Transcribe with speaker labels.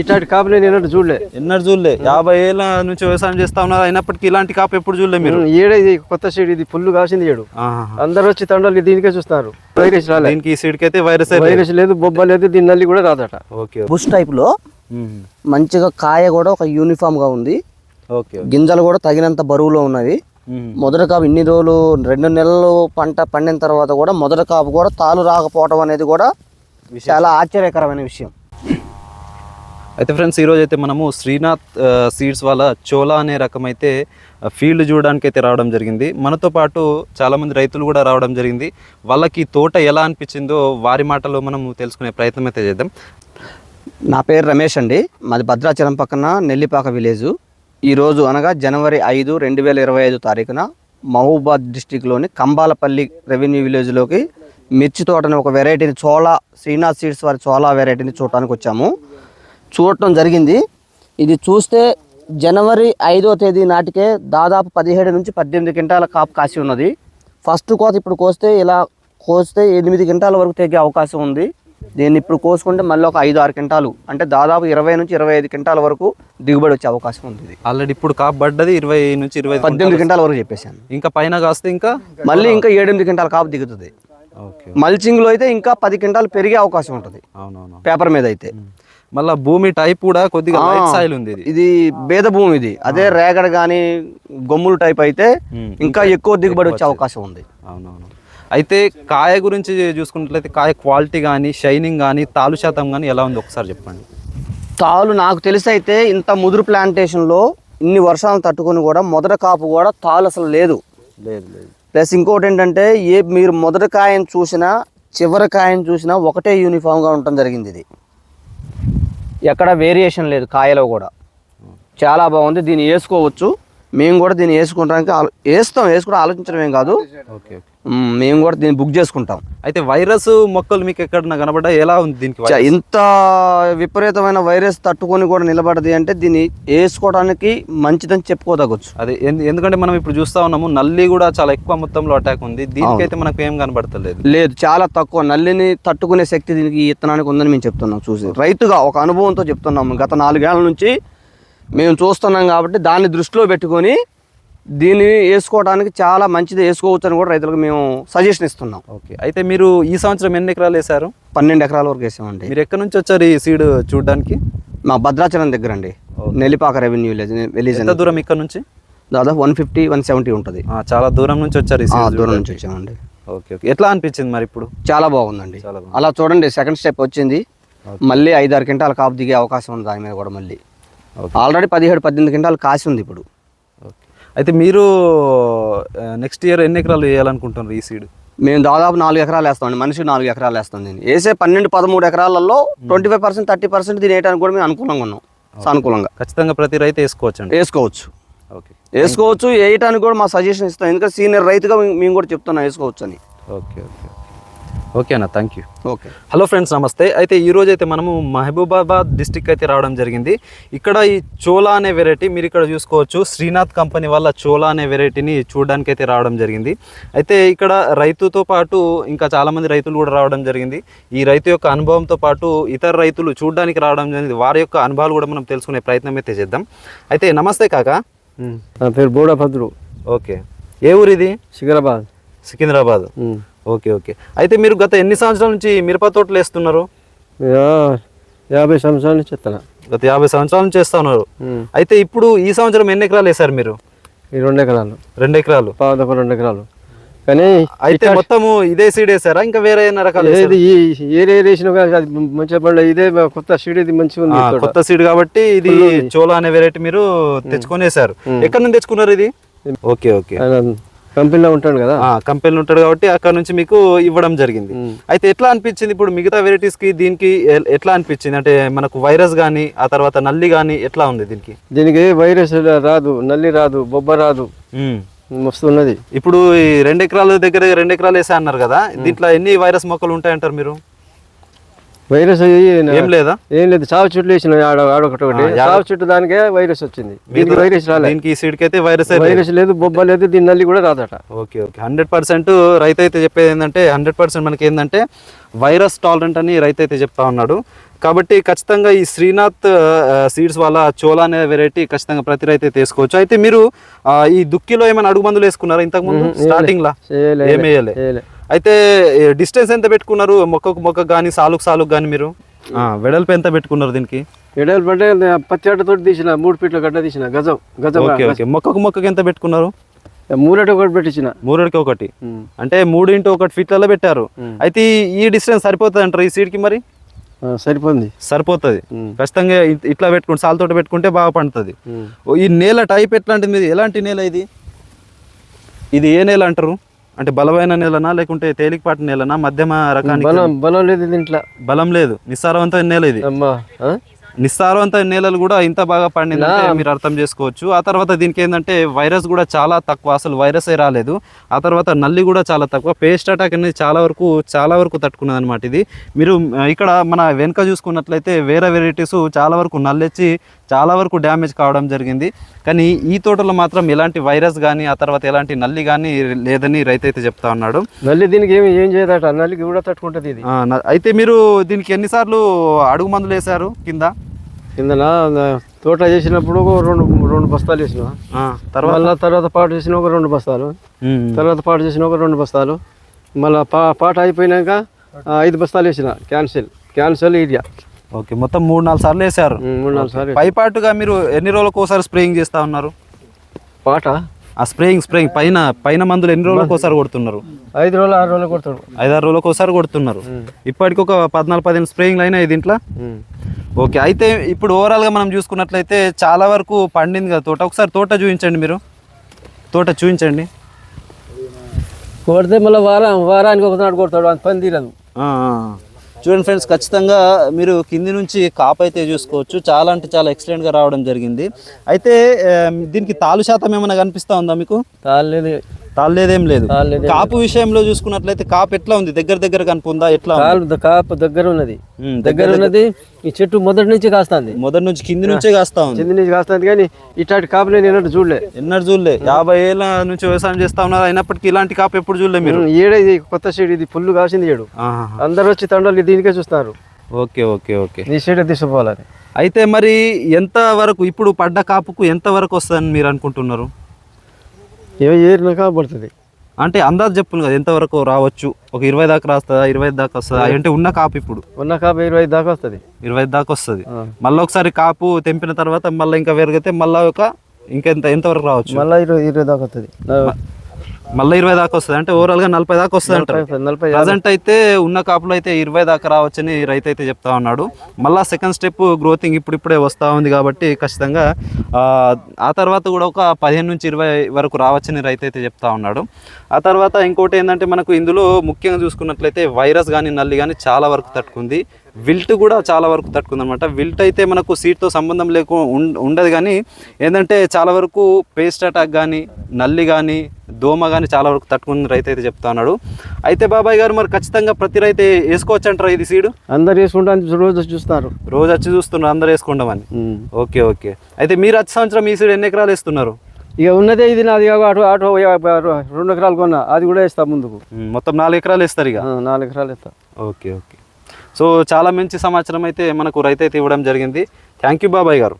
Speaker 1: ఇట్లాంటి కాపు నేను ఎన్నట్టు చూడలే.
Speaker 2: ఎన్నడు చూడలే. యాభై ఏళ్ళ నుంచి వ్యవసాయం చేస్తా ఉన్నారు. అయినప్పటికీ ఇలాంటి కాపు ఎప్పుడు చూడలే మీరు?
Speaker 1: ఈడ ఇది కొత్త సీడ్ ఇది ఫుల్ కాసింది ఏడు. అందరు వచ్చి తండ్రులు దీనికే చూస్తారు వైరస్ రాలే.
Speaker 2: దీనికి ఈ సీడ్కి అయితే వైరస్
Speaker 1: వైరస్ లేదు బొబ్బ లేదు దీని నల్లి కూడా రాదట.
Speaker 2: ఓకే
Speaker 3: బుష్ టైప్లో
Speaker 2: మ్మ్.
Speaker 3: మంచిగా కాయ కూడా ఒక యూనిఫామ్గా ఉంది.
Speaker 2: ఓకే.
Speaker 3: గింజలు కూడా తగినంత బరువులో ఉన్నవి. మొదటి కాపు ఇన్ని రోజులు రెండు నెలలు పంట పండిన తర్వాత కూడా మొదటి కాపు కూడా తాలు రాకపోవడం అనేది కూడా చాలా ఆశ్చర్యకరమైన విషయం.
Speaker 2: అయితే ఫ్రెండ్స్ ఈరోజు అయితే మనము శ్రీనాథ్ సీడ్స్ వాళ్ళ చోలా అనే రకం అయితే ఆ, ఫీల్డ్ చూడడానికి అయితే రావడం జరిగింది. మనతో పాటు చాలామంది రైతులు కూడా రావడం జరిగింది. వాళ్ళకి తోట ఎలా అనిపించిందో వారి మాటలో మనం తెలుసుకునే ప్రయత్నం అయితే చేద్దాం.
Speaker 3: నా పేరు రమేష్ అండి. మాది భద్రాచలం పక్కన నెల్లిపాక విలేజు. ఈరోజు అనగా జనవరి ఐదు రెండు వేల ఇరవై ఐదు తారీఖున మహబూబాద్ డిస్టిక్లోని కంబాలపల్లి రెవెన్యూ విలేజ్లోకి మిర్చి తోటని ఒక వెరైటీని చోళా శ్రీనాథ్ సీడ్స్ వారి చోళా వెరైటీని చూడటానికి వచ్చాము. చూడటం జరిగింది. ఇది చూస్తే జనవరి ఐదో తేదీ నాటికే దాదాపు పదిహేడు నుంచి పద్దెనిమిది క్వింటాల కాపు కాసి ఉన్నది. ఫస్ట్ కోత ఇప్పుడు కోస్తే ఇలా కోస్తే ఎనిమిది క్వింటాల వరకు తెగే అవకాశం ఉంది. దీన్ని ఇప్పుడు కోసుకుంటే మళ్ళీ ఒక ఐదు ఆరు క్వింటాలు. అంటే దాదాపు ఇరవై నుంచి ఇరవై ఐదు క్వింటాల వరకు దిగుబడి వచ్చే అవకాశం ఉంది
Speaker 2: ఆల్రెడీ ఇప్పుడు కాపు పడ్డది ఇరవై నుంచి ఇరవై
Speaker 3: పద్దెనిమిది క్వింటాల వరకు చెప్పేశాను.
Speaker 2: ఇంకా పైన కాస్తే ఇంకా
Speaker 3: మళ్ళీ ఇంకా ఏడెనిమిది క్వింటాల కాపు దిగుతుంది. మల్చింగ్లో అయితే ఇంకా పది క్వింటాలు పెరిగే అవకాశం ఉంటుంది. పేపర్ మీద అయితే.
Speaker 2: మళ్ళా భూమి టైప్ కూడా కొద్దిగా. లైట్ సాయిల్ ఉంది ఇది.
Speaker 3: బేద భూమి ఇది. అదే రేగడ కానీ గొమ్ములు టైప్ అయితే. ఇంకా ఎక్కువ దిగుబడి వచ్చే అవకాశం ఉంది.
Speaker 2: అవునవును. అయితే కాయ గురించి చూసుకున్నట్లయితే కాయ క్వాలిటీ కానీ షైనింగ్ కానీ తాలు శాతం కానీ ఎలా ఉంది ఒకసారి చెప్పండి.
Speaker 3: తాలు నాకు తెలిసి అయితే ఇంత ముదురు ప్లాంటేషన్లో ఇన్ని వర్షాలను తట్టుకొని కూడా మొదట కాపు కూడా తాలు అసలు లేదు.
Speaker 2: లేదు లేదు.
Speaker 3: ప్లస్ ఇంకోటి ఏంటంటే ఏ మీరు మొదటి కాయను చూసినా చివరి కాయను చూసినా ఒకటే యూనిఫామ్గా ఉండటం జరిగింది ఇది. ఎక్కడ వేరియేషన్ లేదు కాయలో కూడా. చాలా బాగుంది దీన్ని వేసుకోవచ్చు. మేము కూడా దీన్ని వేసుకోవడానికి వేస్తాం వేసుకోవడం ఆలోచించడం ఏం కాదు.
Speaker 2: Okay okay.
Speaker 3: మేము కూడా దీన్ని బుక్ చేసుకుంటాం.
Speaker 2: అయితే వైరస్ మొక్కలు మీకు ఎక్కడన్నా కనబడ్డా? ఎలా ఉంది దీనికి
Speaker 3: ఇంత విపరీతమైన వైరస్ తట్టుకొని కూడా నిలబడది అంటే దీన్ని వేసుకోవడానికి మంచిదని చెప్పుకోదగచ్చు.
Speaker 2: అదే ఎందు- ఎందుకంటే మనం ఇప్పుడు చూస్తా ఉన్నాము నల్లి కూడా చాలా ఎక్కువ మొత్తంలో అటాక్ ఉంది. దీనికైతే మనకు ఏం కనబడతలేదు?
Speaker 3: లేదు చాలా తక్కువ. నల్లిని తట్టుకునే శక్తి దీనికి ఇత్తనానికి ఉందని మేము చెప్తున్నాం చూసి. రైతుగా ఒక అనుభవంతో చెప్తున్నాము గత నాలుగేళ్ళ నుంచి మేము చూస్తున్నాం కాబట్టి దాన్ని దృష్టిలో పెట్టుకొని దీన్ని వేసుకోవడానికి చాలా మంచిది వేసుకోవచ్చు అని కూడా రైతులకు మేము సజెషన్ ఇస్తున్నాం.
Speaker 2: ఓకే. అయితే మీరు ఈ సంవత్సరం ఎన్ని ఎకరాలు వేశారు?
Speaker 3: పన్నెండు ఎకరాల వరకు వేసామండి.
Speaker 2: మీరు ఎక్కడి నుంచి వచ్చారు ఈ సీడ్ చూడడానికి?
Speaker 3: మా భద్రాచలం దగ్గర అండి నెల్లిపాక రెవెన్యూ విలేజ్
Speaker 2: ఎంత దూరం ఇక్కడ నుంచి?
Speaker 3: దాదాపు వన్ ఫిఫ్టీ వన్ సెవెంటీ ఉంటుంది.
Speaker 2: చాలా దూరం నుంచి వచ్చారు
Speaker 3: దూరం నుంచి వచ్చామండి.
Speaker 2: Okay okay. ఎట్లా అనిపించింది మరి ఇప్పుడు?
Speaker 3: చాలా బాగుందండి. అలా చూడండి సెకండ్ స్టెప్ వచ్చింది. మళ్ళీ ఐదారు క్వింటాల కాపు దిగే అవకాశం ఉంది దాని మీద కూడా మళ్ళీ. ఆల్రెడీ పదిహేడు పద్దెనిమిది క్వింటాలు కాసి ఉంది ఇప్పుడు.
Speaker 2: అయితే మీరు నెక్స్ట్ ఇయర్ ఎన్ని ఎకరాలు వేయాలనుకుంటున్నారు ఈ సీడ్
Speaker 3: మేము దాదాపు నాలుగు ఎకరాలు వేస్తామండి మనిషి నాలుగు ఎకరాలు వేస్తాం దీన్ని వేసే పన్నెండు పదమూడు ఎకరాలలో twenty five percent thirty percent దీని వేయడానికి కూడా మేము అనుకూలంగా ఉన్నాం. సానుకూలంగా.
Speaker 2: ఖచ్చితంగా ప్రతి రైతు వేసుకోవచ్చు అండి.
Speaker 3: వేసుకోవచ్చు.
Speaker 2: ఓకే.
Speaker 3: వేసుకోవచ్చు వేయటానికి కూడా మా సజెషన్ ఇస్తాం ఎందుకంటే సీనియర్ రైతుగా మేము- మేము కూడా చెప్తున్నాం వేసుకోవచ్చు అని
Speaker 2: ఓకే ఓకే. ఓకే అన్న thank you
Speaker 3: okay.
Speaker 2: Hello friends నమస్తే. అయితే ఈ రోజు అయితే మనము మహబూబాబాద్ డిస్టిక్ అయితే రావడం జరిగింది. ఇక్కడ ఈ చోలా అనే వెరైటీ మీరు ఇక్కడ చూసుకోవచ్చు. శ్రీనాథ్ కంపెనీ వాళ్ళ చోలా అనే వెరైటీని చూడడానికి అయితే రావడం జరిగింది. అయితే ఇక్కడ రైతుతో పాటు ఇంకా చాలామంది రైతులు కూడా రావడం జరిగింది. ఈ రైతు యొక్క అనుభవంతో పాటు ఇతర రైతులు చూడడానికి రావడం జరిగింది. వారి యొక్క అనుభవాలు కూడా మనం తెలుసుకునే ప్రయత్నం అయితే చేద్దాం. అయితే నమస్తే కాక.
Speaker 1: నా పేరు బోడభద్రు
Speaker 2: ఓకే. ఏ ఊరు ఇది
Speaker 1: సికింద్రాబాద్.
Speaker 2: సికింద్రాబాద్. Okay okay. అయితే మీరు గత ఎన్ని సంవత్సరాల నుంచి మిరప తోటలు వేస్తున్నారు?
Speaker 1: యాభై సంవత్సరాల నుంచి చెప్తాను
Speaker 2: గత యాభై సంవత్సరాల నుంచి చేస్తా ఉన్నారు. అయితే ఇప్పుడు ఈ సంవత్సరం ఎన్ని ఎకరాలు వేశారు మీరు?
Speaker 1: ఈ రెండు ఎకరాలు.
Speaker 2: రెండు ఎకరాలు.
Speaker 1: పావుదొక రెండు ఎకరాలు. కానీ
Speaker 2: అయితే మొత్తము ఇదే సీడ్ వేసారా? ఇంకా వేరే రకాలు వేసారా?
Speaker 1: వేసిన అది మంచిగా పండు ఇదే కొత్త సీడ్ ఇది మంచిగా ఉంది.
Speaker 2: కొత్త సీడ్ కాబట్టి ఇది చోలా అనే వెరైటీ మీరు తెచ్చుకొని వేశారు. ఎక్కడ నుంచి తెచ్చుకున్నారు ఇది? Okay okay.
Speaker 1: కంపెనీలో ఉంటాడు కదా?
Speaker 2: ఆ కంపెనీలు ఉంటాడు కాబట్టి అక్కడ నుంచి మీకు ఇవ్వడం జరిగింది. అయితే ఎట్లా అనిపించింది ఇప్పుడు మిగతా వెరైటీస్కి దీనికి ఎట్లా అనిపించింది? అంటే మనకు వైరస్ గానీ ఆ తర్వాత నల్లి గానీ ఎట్లా ఉంది దీనికి?
Speaker 1: దీనికి వైరస్ రాదు నల్లి రాదు బొబ్బ రాదు. ఉన్నది
Speaker 2: ఇప్పుడు ఈ రెండు ఎకరాల దగ్గర రెండు ఎకరాలు వేసా అన్నారు కదా దీంట్లో ఎన్ని వైరస్ మొక్కలు ఉంటాయంటారు మీరు?
Speaker 1: వైరస్
Speaker 2: ఏం లేదా?
Speaker 1: ఏం లేదు చావు చెట్లు వేసిన ఆడ ఆడొకటి ఒకటి చావు చెట్టు దానికే వైరస్ వచ్చింది. దీనికి వైరస్ రాలేదు
Speaker 2: దీనికి ఈ సీడ్కి అయితే వైరస్
Speaker 1: వైరస్ లేదు బొబ్బ లేదు దీని నల్లి కూడా రాదట.
Speaker 2: Okay okay. హండ్రెడ్ పర్సెంట్ రైతు అయితే చెప్పేది ఏంటంటే హండ్రెడ్ పర్సెంట్ మనకి ఏంటంటే వైరస్ టాలరెంట్ అని రైతు అయితే చెప్తా ఉన్నాడు. కాబట్టి ఖచ్చితంగా ఈ శ్రీనాథ్ సీడ్స్ వాళ్ళ చోలా అనే వెరైటీ ఖచ్చితంగా ప్రతి రైతు అయితే వేసుకోవచ్చు అయితే మీరు ఈ దుక్కిలో ఏమైనా అడుగు మందులు వేసుకున్నారా ఇంతకుముందు? స్టార్టింగ్ లా?
Speaker 1: చేయలే
Speaker 2: ఏం వేయలే.
Speaker 1: చేయలే
Speaker 2: అయితే డిస్టెన్స్ ఎంత పెట్టుకున్నారు? మొక్కకు మొక్కకు కానీ సాలుకు సాలుకు కానీ మీరు? వెడల్పు ఎంత పెట్టుకున్నారు దీనికి?
Speaker 1: ఎడలు పడ్డే పత్తి తోటి తీసిన మూడు ఫీట్ల గడ్డ తీసిన గజం గజం
Speaker 2: ఓకే ఓకే. మొక్కకు మొక్కకు ఎంత పెట్టుకున్నారు?
Speaker 1: మూరటి ఒకటి పెట్టించిన.
Speaker 2: మూడుకి ఒకటి. అంటే మూడు ఇంటూ ఒకటి ఫీట్లలో పెట్టారు. అయితే ఈ- డిస్టెన్స్ సరిపోతుంది అంటారు ఈ సీడ్కి మరి? సరిపోతుంది.
Speaker 1: ఉమ్.
Speaker 2: ఖచ్చితంగా ఇట్లా పెట్టుకుంటే సాల్తోట పెట్టుకుంటే బాగా పండుతుంది. ఈ నేల టైప్ ఎట్లాంటిది? మీది ఎలాంటి నేల ఇది? ఇది ఏ నేల అంటారు? అంటే బలమైన నేలనా లేకుంటే తేలికపాటి నేలనా మధ్యమ రకానికి?
Speaker 1: బలం బలం లేదు దీంట్లో.
Speaker 2: బలం లేదు. నిస్సారవంతమైన నేల ఇది.
Speaker 1: అమ్మా ఆ?
Speaker 2: నిస్సారవంతమైన నేలలు కూడా ఇంత బాగా పండిందంటే మీరు అర్థం చేసుకోవచ్చు. ఆ తర్వాత దీనికి ఏంటంటే వైరస్ కూడా చాలా తక్కువ అసలు వైరసే రాలేదు. ఆ తర్వాత నల్లి కూడా చాలా తక్కువ. పేస్ట్ అటాక్ అనేది చాలా వరకు చాలా వరకు తట్టుకున్నది అనమాట ఇది. మీరు ఇక్కడ మన వెనుక చూసుకున్నట్లయితే వేరే వెరైటీస్ చాలా వరకు నల్లెచ్చి చాలా వరకు డ్యామేజ్ కావడం జరిగింది. కానీ ఈ తోటలో మాత్రం ఎలాంటి వైరస్ కానీ ఆ తర్వాత ఎలాంటి నల్లి కానీ లేదని రైతు అయితే చెప్తా ఉన్నాడు.
Speaker 1: నల్లి దీనికి ఏమి ఏం చేయదట? నల్లికి కూడా తట్టుకుంటది ఇది.
Speaker 2: అయితే మీరు దీనికి ఎన్నిసార్లు అడుగు మందులు వేశారు కింద?
Speaker 1: కిందన తోట చేసినప్పుడు ఒక రెండు రెండు బస్తాలు వేసిన
Speaker 2: తర్వాత?
Speaker 1: మళ్ళా తర్వాత పాటు చేసిన ఒక రెండు బస్తాలు. తర్వాత పాటు చేసిన ఒక రెండు బస్తాలు. మళ్ళా పా పాట అయిపోయినాక ఐదు బస్తాలు వేసిన క్యాన్సిల్ క్యాన్సిల్ ఏరియా.
Speaker 2: ఓకే మొత్తం మూడు నాలుగు సార్లు వేశారు.
Speaker 1: మూడు నాలుగు సార్లు
Speaker 2: పైపాటుగా మీరు ఎన్ని రోజులకు ఒకసారి స్ప్రేయింగ్ చేస్తా ఉన్నారు?
Speaker 1: పాట?
Speaker 2: ఆ స్ప్రేయింగ్ స్ప్రేయింగ్. పైన పైన మందులు ఎన్ని రోజులకు ఒకసారి కొడుతున్నారు?
Speaker 1: ఐదు రోజులు ఆరు రోజులు కొడతాడు
Speaker 2: ఐదారు రోజులకు ఒకసారి కొడుతున్నారు. ఇప్పటికి ఒక పద్నాలుగు పదిహేను స్ప్రేయింగ్లు అయినాయి దీంట్లో. ఓకే అయితే ఇప్పుడు ఓవరాల్గా మనం చూసుకున్నట్లయితే చాలా వరకు పండింది కదా తోట? ఒకసారి తోట చూపించండి మీరు. తోట చూపించండి.
Speaker 1: కొడితే మళ్ళీ వారం వారానికి ఒకనాడు కొడతాడు అంత పని తీరదు.
Speaker 2: చూడండి ఫ్రెండ్స్ ఖచ్చితంగా మీరు కింది నుంచి కాపు అయితే చూసుకోవచ్చు. చాలా అంటే చాలా ఎక్సలెంట్గా రావడం జరిగింది. అయితే దీనికి తాలు శాతం ఏమైనా కనిపిస్తా ఉందా మీకు?
Speaker 1: తాలేదు
Speaker 2: తాళ్ళేదేం లేదు. కాపు విషయంలో చూసుకున్నట్లయితే కాపు ఎట్లా ఉంది? దగ్గర దగ్గర కనుపుందా? ఎట్లా
Speaker 1: కాపు దగ్గర ఉన్నది. దగ్గర ఉన్నది ఈ చెట్టు మొదటి నుంచి కాస్తుంది.
Speaker 2: మొదటి నుంచి కింది నుంచే కాస్తా ఉంది.
Speaker 1: కింది నుంచి కాస్తుంది కానీ ఇట్లాంటి కాపు నేను ఎన్నట్టు చూడలే.
Speaker 2: ఎన్నడు చూడలే. యాభై ఏళ్ళ నుంచి వ్యవసాయం చేస్తా ఉన్నారు. అయినప్పటికీ ఇలాంటి కాపు ఎప్పుడు చూడలే మీరు?
Speaker 1: ఈడ ఇది కొత్త షేడ్ ఇది ఫుల్ కాసింది ఏడు. అందరు వచ్చి తండ్రులు దీనికే చూస్తారు
Speaker 2: ఓకే ఓకే ఓకే.
Speaker 1: ఈ షేడ్ తీసుకుపోవాలని
Speaker 2: అయితే మరి ఎంత వరకు ఇప్పుడు పడ్డ కాపుకు ఎంత వరకు వస్తుందని మీరు అనుకుంటున్నారు?
Speaker 1: ఏమో ఏరిన కాపు పడుతుంది
Speaker 2: అంటే అందాజు చెప్పులు కదా ఎంత వరకు రావచ్చు? ఒక ఇరవై దాకా రాస్తుందా ఇరవై దాకా వస్తుందా? అంటే ఉన్న కాపు ఇప్పుడు.
Speaker 1: ఉన్న కాపు ఇరవై దాకా వస్తుంది.
Speaker 2: ఇరవై దాకా వస్తుంది. మళ్ళీ ఒకసారి కాపు తెంపిన తర్వాత మళ్ళీ ఇంకా పెరిగితే మళ్ళీ ఒక ఇంకా ఎంత ఎంత వరకు రావచ్చు?
Speaker 1: మళ్ళీ ఇరవై ఇరవై దాకా వస్తుంది.
Speaker 2: మళ్ళీ ఇరవై దాకా వస్తుంది. అంటే ఓవరాల్గా నలభై దాకా వస్తుంది అంటారు.
Speaker 1: నలభై
Speaker 2: ప్రజెంట్ అయితే ఉన్న కాపులో అయితే ఇరవై దాకా రావచ్చని రైతు అయితే చెప్తా ఉన్నాడు. మళ్ళా సెకండ్ స్టెప్ గ్రోతింగ్ ఇప్పుడిప్పుడే వస్తూ ఉంది కాబట్టి ఖచ్చితంగా ఆ, ఆ తర్వాత కూడా ఒక పదిహేను నుంచి ఇరవై వరకు రావచ్చని రైతు అయితే చెప్తా ఉన్నాడు. ఆ తర్వాత ఇంకోటి ఏంటంటే మనకు ఇందులో ముఖ్యంగా చూసుకున్నట్లయితే వైరస్ కానీ నల్లి కానీ చాలా వరకు తట్టుకుంది. విల్ట్ కూడా చాలా వరకు తట్టుకుంది అనమాట విల్ట్ అయితే మనకు సీట్తో సంబంధం లేకు ఉండదు కానీ ఏంటంటే చాలా వరకు పేస్ట్ అటాక్ కానీ నల్లి కానీ దోమ కానీ చాలా వరకు తట్టుకుని రైతు అయితే చెప్తా ఉన్నాడు. అయితే బాబాయ్ గారు మరి ఖచ్చితంగా ప్రతి రైతు వేసుకోవచ్చు అంటారా ఇది సీడు?
Speaker 1: అందరు వేసుకుంటాను రోజు వచ్చి చూస్తారు.
Speaker 2: రోజు వచ్చి చూస్తున్నారు అందరు వేసుకుంటామని ఓకే ఓకే. అయితే మీరు వచ్చే సంవత్సరం ఈ సీడ్ ఎన్ని ఎకరాలు వేస్తున్నారు?
Speaker 1: ఇక ఉన్నదే ఇది నాది అటు అటు రెండు ఎకరాలు కొన్నా అది కూడా వేస్తా ముందుకు.
Speaker 2: మొత్తం నాలుగు ఎకరాలు వేస్తారు ఇక?
Speaker 1: నాలుగు ఎకరాలు వేస్తా.
Speaker 2: Okay okay. సో చాలా మంచి సమాచారం అయితే మనకు రైతు అయితే ఇవ్వడం జరిగింది. థ్యాంక్ యూ బాబాయ్ గారు.